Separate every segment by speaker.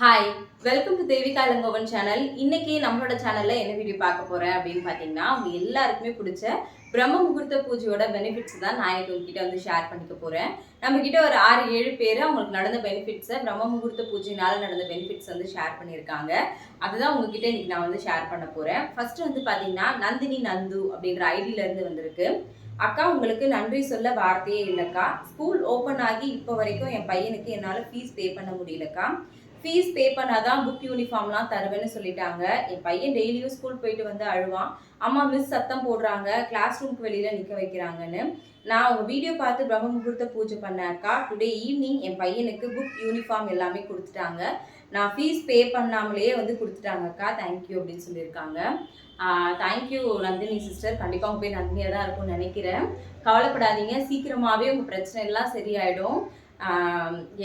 Speaker 1: Hi welcome to Devika Ilangovan channel இன்னைக்கு நம்மளோட சேனல்ல என்ன வீடியோ பார்க்க போறேன் அப்படின்னு பார்த்தீங்கன்னா அவங்க எல்லாருக்குமே பிடிச்ச பிரம்ம முகூர்த்த பூஜையோட பெனிஃபிட்ஸ் தான் நான் உங்ககிட்ட வந்து ஷேர் பண்ணிக்க போறேன். நம்ம கிட்ட ஒரு ஆறு ஏழு பேர் அவங்களுக்கு நடந்த பெனிஃபிட்ஸை பிரம்ம முகூர்த்த பூஜைனால நடந்த பெனிஃபிட்ஸ் வந்து ஷேர் பண்ணியிருக்காங்க. அதுதான் உங்ககிட்ட இன்னைக்கு நான் வந்து ஷேர் பண்ண போறேன். ஃபர்ஸ்ட் வந்து பாத்தீங்கன்னா நந்தினி நந்து அப்படின்ற ஐடியில இருந்து வந்திருக்கு. அக்கா உங்களுக்கு நன்றி சொல்ல வார்த்தையே இல்லைக்கா. ஸ்கூல் ஓப்பன் ஆகி இப்போ வரைக்கும் என் பையனுக்கு என்னால் ஃபீஸ் பே பண்ண முடியலக்கா. ஃபீஸ் பே பண்ணாதான் புக் யூனிஃபார்ம்லாம் தருவேன்னு சொல்லிட்டாங்க. என் பையன் டெய்லியும் ஸ்கூல் போயிட்டு வந்து அழுவான். அம்மா மிஸ் சத்தம் போடுறாங்க. கிளாஸ் ரூம்க்கு வெளியில் நிற்க வைக்கிறாங்கன்னு. நான் உங்கள் வீடியோ பார்த்து பிரம்ம முகூர்த்த பூஜை பண்ணேன் அக்கா டுடே ஈவினிங் என் பையனுக்கு புக் யூனிஃபார்ம் எல்லாமே கொடுத்துட்டாங்க. நான் ஃபீஸ் பே பண்ணாமலேயே வந்து கொடுத்துட்டாங்க அக்கா தேங்க்யூ அப்படின்னு சொல்லியிருக்காங்க. தேங்க்யூ நந்தினி சிஸ்டர் கண்டிப்பாக உங்கள் போய் நந்தினியாக தான் இருக்கும்னு நினைக்கிறேன். கவலைப்படாதீங்க. சீக்கிரமாகவே உங்கள் பிரச்சனை எல்லாம் சரியாயிடும்.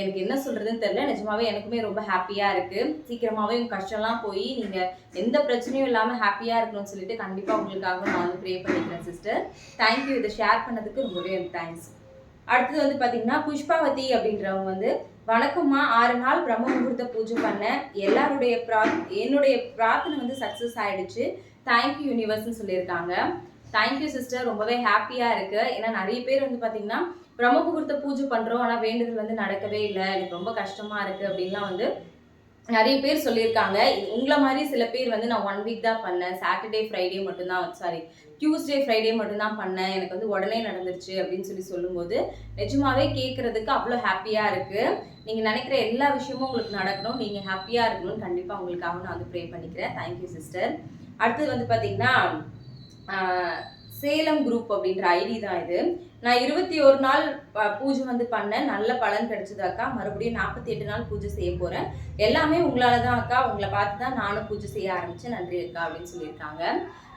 Speaker 1: எனக்கு என்ன சொல்றதுன்னு தெரியல. நிஜமாவே எனக்குமே ரொம்ப ஹாப்பியா இருக்கு. சீக்கிரமாவே உங்க கஷ்டம்லாம் போய் நீங்க எந்த பிரச்சனையும் இல்லாம ஹாப்பியா இருக்கணும்னு சொல்லிட்டு கண்டிப்பா உங்களுக்காக நான் வந்து ப்ரே பண்ணிக்கிறேன் சிஸ்டர் தேங்க்யூ இதை ஷேர் பண்ணதுக்கு ரொம்பவே தேங்க்ஸ் அடுத்தது வந்து பாத்தீங்கன்னா புஷ்பாவதி அப்படின்றவங்க வந்து வணக்கம்மா. ஆறு நாள் பிரம்ம முகூர்த்த பூஜை பண்ண. எல்லாருடைய ப்ரா என்னுடைய பிரார்த்தனை வந்து சக்ஸஸ் ஆயிடுச்சு. தேங்க்யூ யூனிவர்ஸ்னு சொல்லியிருக்காங்க. தேங்க்யூ சிஸ்டர் ரொம்பவே ஹாப்பியா இருக்கு. ஏன்னா நிறைய பேர் வந்து பாத்தீங்கன்னா பிரம்ம முகூர்த்த பூஜை பண்றோம். ஆனா வேண்டுதல் வந்து நடக்கவே இல்லை. எனக்கு ரொம்ப கஷ்டமா இருக்கு அப்படின்லாம் வந்து நிறைய பேர் சொல்லியிருக்காங்க. உங்களை மாதிரி சில பேர் வந்து நான் ஒன் வீக் தான் பண்ணேன். சாட்டர்டே ஃப்ரைடே மட்டும்தான் சாரி டியூஸ்டே ஃப்ரைடே மட்டும்தான் பண்ணேன். எனக்கு வந்து உடனே நடந்துருச்சு அப்படின்னு சொல்லி சொல்லும்போது நிஜமாவே கேட்கறதுக்கு அவ்வளோ ஹாப்பியா இருக்கு. நீங்க நினைக்கிற எல்லா விஷயமும் உங்களுக்கு நடக்கணும். நீங்க ஹாப்பியா இருக்கணும்னு கண்டிப்பா உங்களுக்காக நான் வந்து ப்ரே பண்ணிக்கிறேன். தேங்க்யூ சிஸ்டர் அடுத்தது வந்து பார்த்தீங்கன்னா சேலம் குரூப் அப்படின்ற ஐடி தான் இது. நான் இருபத்தி ஒரு நாள் ப- பூஜை வந்து பண்ணேன். நல்ல பலன் கிடைச்சது அக்கா. மறுபடியும் நாற்பத்தி எட்டு நாள் பூஜை செய்ய போகிறேன் எல்லாமே உங்களால தான் அக்கா. உங்களை பார்த்து தான் நானும் பூஜை செய்ய ஆரம்பித்தேன் நன்றி அக்கா அப்படின்னு சொல்லியிருக்காங்க.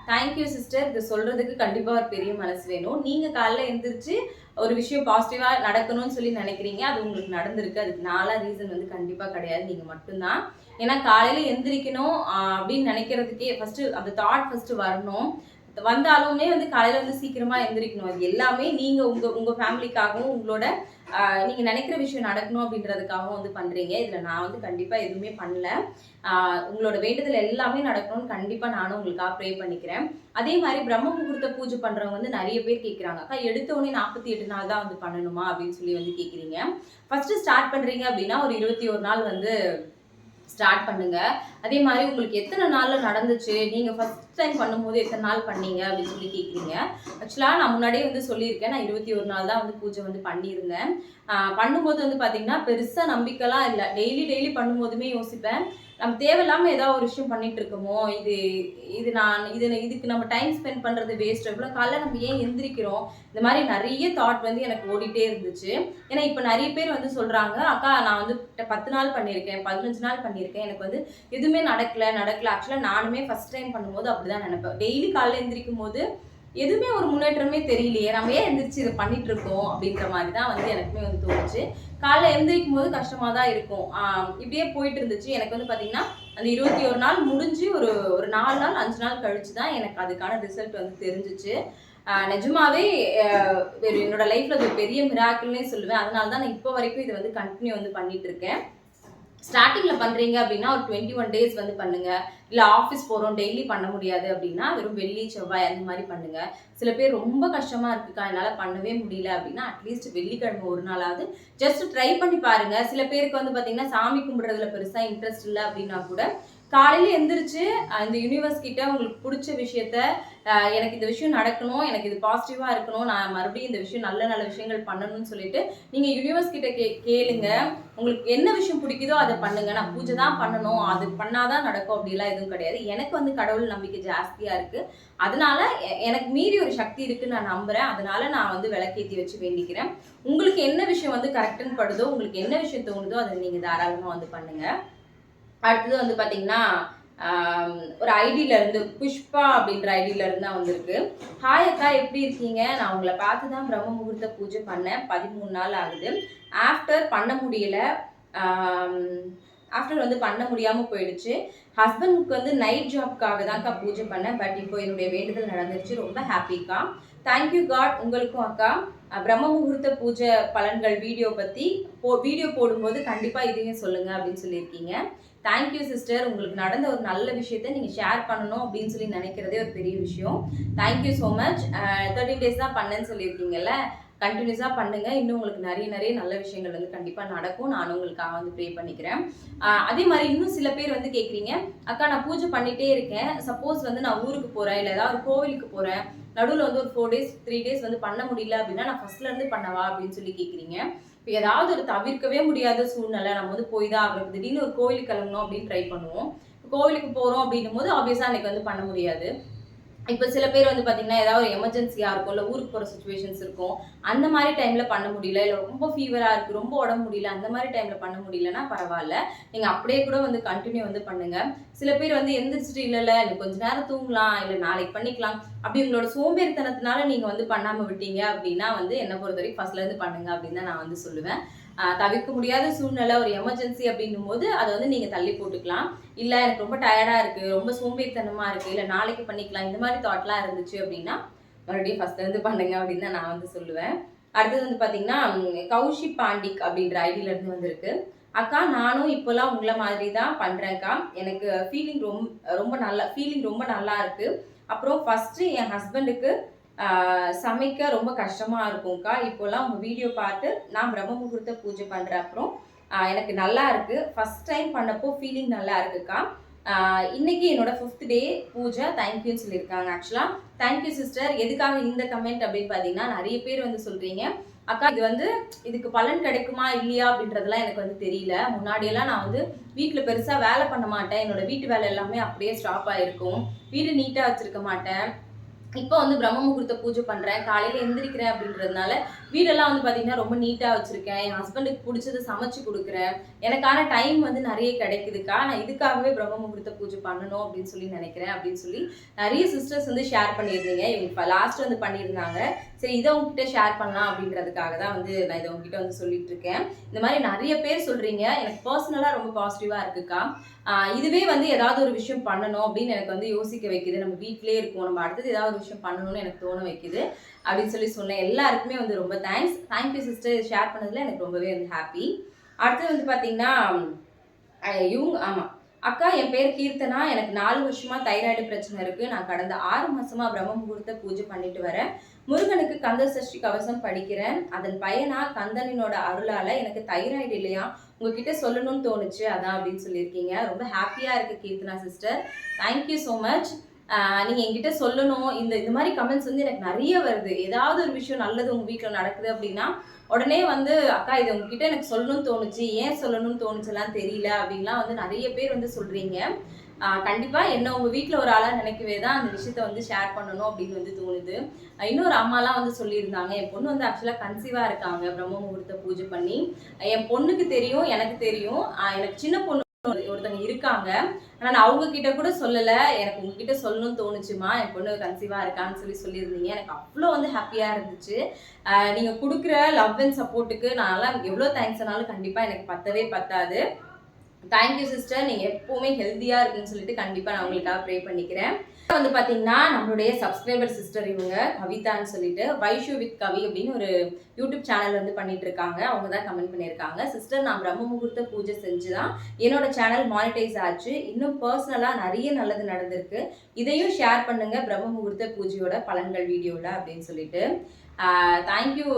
Speaker 1: தேங்க்யூ சிஸ்டர் இது சொல்கிறதுக்கு கண்டிப்பாக ஒரு பெரிய மனசு வேணும். நீங்கள் காலைல எழுந்திரிச்சு ஒரு விஷயம் பாசிட்டிவாக நடக்கணும்னு சொல்லி நினைக்கிறீங்க. அது உங்களுக்கு நடந்திருக்கு. அதுக்கு நாலா ரீசன் வந்து கண்டிப்பாக கிடையாது. நீங்கள் மட்டும்தான். ஏன்னா காலையில் எந்திரிக்கணும் அப்படின்னு நினைக்கிறதுக்கே ஃபஸ்ட்டு அந்த தாட் ஃபஸ்ட்டு வரணும். வந்தாலுமே வந்து காலையில வந்து சீக்கிரமா எந்திரிக்கணும். அது எல்லாமே நீங்க உங்க உங்க ஃபேமிலிக்காகவும் உங்களோட நீங்கள் நீங்க நினைக்கிற விஷயம் நடக்கணும் அப்படின்றதுக்காகவும் வந்து பண்றீங்க. இதுல நான் வந்து கண்டிப்பா எதுவுமே பண்ணல. உங்களோட வேண்டுதல் எல்லாமே நடக்கணும்னு கண்டிப்பா நானும் உங்களுக்காக ப்ரே பண்ணிக்கிறேன். அதே மாதிரி பிரம்ம முகூர்த்த பூஜை பண்றவங்க வந்து நிறைய பேர் கேட்குறாங்க அக்கா எடுத்த உடனே நாற்பத்தி எட்டு நாள் தான் வந்து பண்ணணுமா? அப்படின்னு சொல்லி வந்து கேட்குறீங்க ஃபர்ஸ்ட் ஸ்டார்ட் பண்றீங்க அப்படின்னா ஒரு இருபத்தி ஒரு நாள் வந்து ஸ்டார்ட் பண்ணுங்க. அதே மாதிரி உங்களுக்கு எத்தனை நாளில் நடந்துச்சு? நீங்க ஃபர்ஸ்ட் டைம் பண்ணும்போது எத்தனை நாள் பண்ணீங்க? அப்படின்னு சொல்லி கேட்குறீங்க ஆக்சுவலாக நான் முன்னாடியே வந்து சொல்லியிருக்கேன். நான் இருபத்தி ஒரு நாள் தான் வந்து பூஜை வந்து பண்ணியிருந்தேன். பண்ணும்போது வந்து பார்த்தீங்கன்னா பெருசாக நம்பிக்கைலாம் இல்லை. டெய்லி டெய்லி பண்ணும்போதுமே யோசிப்பேன். நம்ம தேவையில்லாமல் ஏதாவது ஒரு விஷயம் பண்ணிட்டு இருக்கோமோ இது இது நான் இது இதுக்கு நம்ம டைம் ஸ்பெண்ட் பண்ணுறது வேஸ்ட் இவ்வளோ காலைல நம்ம ஏன் எந்திரிக்கிறோம்? இந்த மாதிரி நிறைய தாட் வந்து எனக்கு ஓடிட்டே இருந்துச்சு. ஏன்னா இப்போ நிறைய பேர் வந்து சொல்கிறாங்க அக்கா நான் வந்து பத்து நாள் பண்ணியிருக்கேன் பதினஞ்சு நாள் பண்ணியிருக்கேன். எனக்கு வந்து எதுவுமே நடக்கலை நடக்கல. ஆக்சுவலாக நானுமே ஃபர்ஸ்ட் டைம் பண்ணும்போது அப்படிதான் நினைப்பேன். டெய்லி காலைல எந்திரிக்கும் போது எதுவுமே ஒரு முன்னேற்றமே தெரியலையே. நம்ம ஏன் எந்திரிச்சு இதை பண்ணிட்டு இருக்கோம் அப்படின்ற மாதிரி தான் வந்து எனக்குமே வந்து தோணுச்சு. காலைல எந்திரிக்கும் போது கஷ்டமா தான் இருக்கும் இப்படியே போயிட்டு இருந்துச்சு எனக்கு வந்து பாத்தீங்கன்னா அந்த இருபத்தி ஒரு நாள் முடிஞ்சு ஒரு ஒரு நாலு நாள் அஞ்சு நாள் கழிச்சு தான் எனக்கு அதுக்கான ரிசல்ட் வந்து தெரிஞ்சிச்சு. நிஜமாவே என்னோட லைஃப்ல அது ஒரு பெரிய மிராக்கிள்னே சொல்லுவேன். அதனால தான் நான் இப்போ வரைக்கும் இதை வந்து கண்டினியூ வந்து பண்ணிட்டு இருக்கேன் ஸ்டார்டிங்கில் பண்ணுறீங்க அப்படின்னா ஒரு டுவெண்ட்டி ஒன் டேஸ் வந்து பண்ணுங்கள் இல்லை ஆஃபீஸ் போகிறோம் டெய்லி பண்ண முடியாது அப்படின்னா வெறும் வெள்ளி செவ்வாய் அந்த மாதிரி பண்ணுங்கள் சில பேர் ரொம்ப கஷ்டமாக இருக்குக்கா என்னால் பண்ணவே முடியல அப்படின்னா அட்லீஸ்ட் வெள்ளிக்கிழமை ஒரு நாளாவது ஜஸ்ட் ட்ரை பண்ணி பாருங்கள் சில பேருக்கு வந்து பார்த்திங்கன்னா சாமி கும்பிட்றதுல பெருசாக இன்ட்ரெஸ்ட் இல்லை அப்படின்னா கூட காலையில் எந்திரிச்சு இந்த யூனிவர்ஸ் கிட்ட உங்களுக்கு பிடிச்ச விஷயத்த எனக்கு இந்த விஷயம் நடக்கணும் எனக்கு இது பாசிட்டிவாக இருக்கணும் நான் மறுபடியும் இந்த விஷயம் நல்ல நல்ல விஷயங்கள் பண்ணணும்னு சொல்லிட்டு நீங்கள் யூனிவர்ஸ் கிட்ட கே கேளுங்க. உங்களுக்கு என்ன விஷயம் பிடிக்குதோ அதை பண்ணுங்க. நான் பூஜை தான் பண்ணணும். அது பண்ணாதான் நடக்கும் அப்படிலாம் எதுவும் கிடையாது. எனக்கு வந்து கடவுள் நம்பிக்கை ஜாஸ்தியாக இருக்கு. அதனால எனக்கு மீறி ஒரு சக்தி இருக்குன்னு நான் நம்புறேன். அதனால நான் வந்து விளக்கேத்தி வச்சு வேண்டிக்கிறேன். உங்களுக்கு என்ன விஷயம் வந்து கரெக்டுன்னு படுதோ உங்களுக்கு என்ன விஷயம் தோணுதோ அதை நீங்கள் தாராளமாக வந்து பண்ணுங்கள் அடுத்தது வந்து பார்த்தீங்கன்னா ஒரு ஐடியில இருந்து புஷ்பா அப்படின்ற ஐடியில இருந்து தான் வந்திருக்கு. ஹாய் அக்கா எப்படி இருக்கீங்க? நான் உங்களை பார்த்து தான் பிரம்ம முகூர்த்த பூஜை பண்ணேன். பதிமூணு நாள் ஆகுது. ஆஃப்டர் பண்ண முடியல. ஆஃப்டர் வந்து பண்ண முடியாமல் போயிடுச்சு. ஹஸ்பண்டுக்கு வந்து நைட் ஜாப்க்காக தான்க்கா பூஜை பண்ணேன். பட் இப்போ என்னுடைய வேண்டுதல் நடந்துருச்சு. ரொம்ப ஹாப்பிக்கா தேங்க்யூ காட் உங்களுக்கும் அக்கா. பிரம்ம முகூர்த்த பூஜை பலன்கள் வீடியோ பற்றி போ வீடியோ போடும்போது கண்டிப்பாக இதையும் சொல்லுங்கள் அப்படின்னு சொல்லியிருக்கீங்க. தேங்க்யூ சிஸ்டர் உங்களுக்கு நடந்த ஒரு நல்ல விஷயத்த நீங்கள் ஷேர் பண்ணணும் அப்படின்னு சொல்லி நினைக்கிறதே ஒரு பெரிய விஷயம். Thank you so much thirteen days தான் பண்ணேன்னு சொல்லியிருக்கீங்கல்ல? கண்டினியூஸாக பண்ணுங்க. இன்னும் உங்களுக்கு நிறைய நிறைய நல்ல விஷயங்கள் வந்து கண்டிப்பாக நடக்கும். நானும் உங்களுக்காக வந்து ப்ரே பண்ணிக்கிறேன். அதே மாதிரி இன்னும் சில பேர் வந்து கேட்குறீங்க அக்கா நான் பூஜை பண்ணிட்டே இருக்கேன். சப்போஸ் வந்து நான் ஊருக்கு போகிறேன் இல்லை ஏதாவது ஒரு கோவிலுக்கு போகிறேன் நடுவில் வந்து ஒரு ஃபோர் டேஸ் த்ரீ டேஸ் வந்து பண்ண முடியல அப்படின்னா நான் ஃபர்ஸ்ட்லேருந்து பண்ணவா? அப்படின்னு சொல்லி கேட்குறீங்க இப்போ ஏதாவது ஒரு தவிர்க்கவே முடியாத சூழ்நிலை நம்ம வந்து போய் தான் ஆகணும். திடீர்னு ஒரு கோவிலுக்கு கிளம்பணும் அப்படின்னு ட்ரை பண்ணுவோம். கோவிலுக்கு போகிறோம் அப்படின்னும் போது ஆப்வியஸாக அன்னைக்கு வந்து பண்ண முடியாது. இப்போ சில பேர் வந்து பார்த்தீங்கன்னா ஏதாவது ஒரு எமர்ஜென்சியாக இருக்கும் இல்லை ஊருக்கு போகிற சுச்சுவேஷன்ஸ் இருக்கும். அந்த மாதிரி டைமில் பண்ண முடியல இல்லை ரொம்ப ஃபீவராக இருக்குது ரொம்ப உடம்பு முடியல அந்த மாதிரி டைமில் பண்ண முடியலன்னா பரவாயில்ல. நீங்கள் அப்படியே கூட வந்து கண்டினியூ வந்து பண்ணுங்கள் சில பேர் வந்து எந்திரிச்சிட்டு இல்லை இல்லை எனக்கு கொஞ்ச நேரம் தூங்கலாம் இல்லை நாளைக்கு பண்ணிக்கலாம். அப்படி உங்களோட சோம்பேறித்தனத்தினால நீங்கள் வந்து பண்ணாமல் விட்டீங்க அப்படின்னா வந்து என்னை பொறுத்த வரைக்கும் ஃபர்ஸ்ட்லேருந்து பண்ணுங்க அப்படின்னு தான் நான் வந்து சொல்லுவேன். தவிர்க்க முடியாத சூழ்நிலை ஒரு எமர்ஜென்சி அப்படின்னும் போது அதை வந்து நீங்கள் தள்ளி போட்டுக்கலாம். இல்லை எனக்கு ரொம்ப டயர்டாக இருக்குது ரொம்ப சோம்பேறித்தனமாக இருக்குது இல்லை நாளைக்கு பண்ணிக்கலாம் இந்த மாதிரி தாட்லாம் இருந்துச்சு அப்படின்னா மறுபடியும் ஃபஸ்ட்லேருந்து பண்ணுங்க அப்படின்னு தான் நான் வந்து சொல்லுவேன். அடுத்தது வந்து பார்த்தீங்கன்னா கௌஷி பாண்டிக் அப்படின்ற ஐடியிலேருந்து வந்திருக்கு. அக்கா நானும் இப்போல்லாம் உங்களை மாதிரி தான் பண்ணுறேன்க்கா எனக்கு ஃபீலிங் ரொம்ப ரொம்ப நல்லா ஃபீலிங் ரொம்ப நல்லா இருக்குது அப்புறம் ஃபஸ்ட்டு என் ஹஸ்பண்டுக்கு சமைக்க ரொம்ப கஷ்டமாக இருக்கும்க்கா. இப்போல்லாம் உங்கள் வீடியோ பார்த்து நான் பிரம்ம முகூர்த்த பூஜை பண்ணுற அப்புறம் எனக்கு நல்லா இருக்குது ஃபஸ்ட் டைம் பண்ணப்போ ஃபீலிங் நல்லா இருக்குக்கா. இன்னைக்கு என்னோட ஃபிஃப்த் டே பூஜை. தேங்க்யூன்னு சொல்லியிருக்காங்க ஆக்சுவலாக தேங்க்யூ சிஸ்டர் எதுக்காக இந்த கமெண்ட் அப்படின்னு பார்த்தீங்கன்னா நிறைய பேர் வந்து சொல்கிறீங்க அக்கா இது வந்து இதுக்கு பலன் கிடைக்குமா இல்லையா அப்படின்றதெல்லாம் எனக்கு வந்து தெரியல. முன்னாடியெல்லாம் நான் வந்து வீட்டில் பெருசாக வேலை பண்ண மாட்டேன். என்னோட வீட்டு வேலை எல்லாமே அப்படியே ஸ்டாப் ஆகிருக்கும் வீடு நீட்டாக வச்சுருக்க மாட்டேன். இப்போ வந்து பிரம்ம முகூர்த்த பூஜை பண்ணுறேன் காலையில் எந்திரிக்கிறேன் அப்படின்றதுனால வீடெல்லாம் வந்து பார்த்தீங்கன்னா ரொம்ப நீட்டாக வச்சுருக்கேன். என் ஹஸ்பண்டுக்கு பிடிச்சத சமைச்சு கொடுக்குறேன். எனக்கான டைம் வந்து நிறைய கிடைக்குதுக்கா. நான் இதுக்காகவே பிரம்ம முகூர்த்த பூஜை பண்ணணும் அப்படின்னு சொல்லி நினைக்கிறேன் அப்படின்னு சொல்லி நிறைய சிஸ்டர்ஸ் வந்து ஷேர் பண்ணியிருந்தீங்க. இவங்க இப்போ லாஸ்ட் வந்து பண்ணியிருந்தாங்க. சரி இதை உங்ககிட்ட ஷேர் பண்ணலாம் அப்படின்றதுக்காக தான் வந்து நான் இதை உங்ககிட்ட வந்து சொல்லிட்டு இருக்கேன். இந்த மாதிரி நிறைய பேர் சொல்கிறீங்க எனக்கு பர்சனலாக ரொம்ப பாசிட்டிவாக இருக்குக்கா. இதுவே வந்து ஏதாவது ஒரு விஷயம் பண்ணணும் அப்படின்னு எனக்கு வந்து யோசிக்க வைக்குது. நம்ம வீட்டிலே இருக்கோம். நம்ம அடுத்தது ஏதாவது ஒரு விஷயம் பண்ணணும்னு எனக்கு தோண வைக்குது. அப்படின்னு சொல்லி சொன்னேன். எல்லாருக்குமே வந்து ரொம்ப தேங்க்ஸ் தேங்க்யூ சிஸ்டர் ஷேர் பண்ணதில் எனக்கு ரொம்பவே வந்து ஹாப்பி அடுத்தது வந்து பார்த்தீங்கன்னா இவங்க ஆமாம் அக்கா என் பேர் கீர்த்தனா. எனக்கு நாலு வருஷமா தைராய்டு பிரச்சனை இருக்கு. நான் கடந்த ஆறு மாசமா பிரம்ம முகூர்த்த பூஜை பண்ணிட்டு வரேன். முருகனுக்கு கந்த சஷ்டி கவசம் படிக்கிறேன். அதன் பயனா கந்தனினோட அருளால எனக்கு தைராய்டு இல்லையா? உங்ககிட்ட சொல்லணும்னு தோணுச்சு. அதான் அப்படின்னு சொல்லியிருக்கீங்க. ரொம்ப ஹாப்பியா இருக்கு Keerthana sister thank you so much நீங்க என்கிட்ட சொல்லணும். இந்த இந்த மாதிரி கமெண்ட்ஸ் வந்து எனக்கு நிறைய வருது. ஏதாவது ஒரு விஷயம் நல்லது உங்க வீட்டில் நடக்குது அப்படின்னா உடனே வந்து அக்கா இது உங்ககிட்ட எனக்கு சொல்லணும்னு தோணுச்சு. ஏன் சொல்லணும்னு தோணுச்சுலாம் தெரியல. அப்படின்லாம் வந்து நிறைய பேர் வந்து சொல்றீங்க. கண்டிப்பாக கண்டிப்பா என்ன உங்க வீட்ல ஒரு ஆளா நினைக்கவே தான் அந்த விஷயத்த வந்து ஷேர் பண்ணணும் அப்படின்னு வந்து தோணுது. இன்னொரு அம்மாலாம் வந்து சொல்லியிருந்தாங்க என் பொண்ணு வந்து ஆக்சுவலா கன்சீவா இருக்காங்க. பிரம்ம முகூர்த்த பூஜை பண்ணி. என் பொண்ணுக்கு தெரியும் எனக்கு தெரியும். எனக்கு சின்ன பொண்ணு ஒருத்தங்க இருக்காங்க. ஆனா நான் அவங்க கிட்ட கூட சொல்லல. எனக்கு உங்ககிட்ட சொல்லணும்னு தோணுச்சுமா? என் பொண்ணு கன்சீவா இருக்கான்னு சொல்லி சொல்லியிருந்தீங்க. எனக்கு அவ்வளோ வந்து ஹாப்பியா இருந்துச்சு. ஆஹ் நீங்க கொடுக்குற லவ் அண்ட் சப்போர்ட்டுக்கு நான்லாம் எவ்வளோ தேங்க்ஸ் ஆனாலும் கண்டிப்பா எனக்கு பத்தவே பத்தாது. தேங்க்யூ சிஸ்டர் நீங்கள் எப்போவுமே ஹெல்த்தியாக இருக்குன்னு சொல்லிட்டு கண்டிப்பாக நான் உங்களுக்காக ப்ரே பண்ணிக்கிறேன். வந்து பார்த்தீங்கன்னா நம்மளுடைய சப்ஸ்கிரைபர் சிஸ்டர் இவங்க கவிதான்னு சொல்லிட்டு வைஷு வித் கவி அப்படின்னு ஒரு யூடியூப் சேனல் வந்து பண்ணிட்டு இருக்காங்க அவங்க தான் கமெண்ட் பண்ணியிருக்காங்க. சிஸ்டர் நான் பிரம்ம முகூர்த்த பூஜை செஞ்சு தான் என்னோட சேனல் மானிட்டைஸ் ஆச்சு. இன்னும் பர்சனலாக நிறைய நல்லது நடந்திருக்கு. இதையும் ஷேர் பண்ணுங்க பிரம்ம முகூர்த்த பூஜையோட பலன்கள் வீடியோவில் அப்படின்னு சொல்லிட்டு. தேங்க்யூ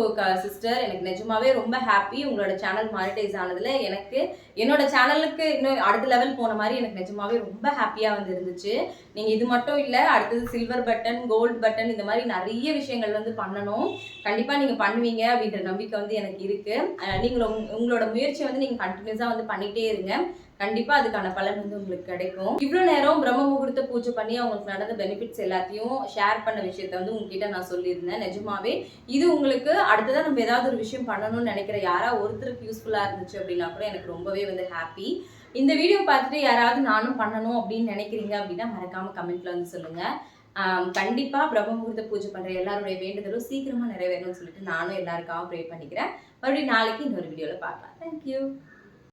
Speaker 1: சிஸ்டர் எனக்கு நிஜமாவே ரொம்ப ஹாப்பி உங்களோட சேனல் மானிட்டைஸ் ஆனதுல எனக்கு என்னோட சேனலுக்கு இன்னும் அடுத்த லெவல் போன மாதிரி எனக்கு நிஜமாவே ரொம்ப ஹாப்பியாக வந்து இருந்துச்சு நீங்கள் இது மட்டும் இல்லை அடுத்தது சில்வர் பட்டன் கோல்டு பட்டன் இந்த மாதிரி நிறைய விஷயங்கள் வந்து பண்ணணும். கண்டிப்பாக நீங்கள் பண்ணுவீங்க அப்படின்ற நம்பிக்கை வந்து எனக்கு இருக்குது நீங்கள் உங்களோட முயற்சியை வந்து நீங்கள் கண்டினியூஸாக வந்து பண்ணிகிட்டே இருங்க. கண்டிப்பாக அதுக்கான பலன் வந்து உங்களுக்கு கிடைக்கும். இவ்வளோ நேரம் பிரம்ம முகூர்த்த பூஜை பண்ணி அவங்களுக்கு நடந்த பெனிஃபிட்ஸ் எல்லாத்தையும் ஷேர் பண்ண விஷயத்த வந்து உங்ககிட்ட நான் சொல்லியிருந்தேன். நிஜமாவே இது உங்களுக்கு அடுத்ததாக நம்ம ஏதாவது ஒரு விஷயம் பண்ணணும்னு நினைக்கிற யாரா ஒருத்தருக்கு யூஸ்ஃபுல்லாக இருந்துச்சு அப்படின்னா கூட எனக்கு ரொம்பவே வந்து ஹாப்பி இந்த வீடியோ பார்த்துட்டு யாராவது நானும் பண்ணணும் அப்படின்னு நினைக்கிறீங்க அப்படின்னா மறக்காம கமெண்ட்ல வந்து சொல்லுங்க. கண்டிப்பா பிரம்ம முகூர்த்த பூஜை பண்ற எல்லாருடைய வேண்டுதலும் சீக்கிரமா நிறைவேறணும்னு சொல்லிட்டு நானும் எல்லாருக்காகவும் ப்ரே பண்ணிக்கிறேன். மறுபடியும் நாளைக்கு இன்னொரு வீடியோவில் பார்க்கலாம். தேங்க்யூ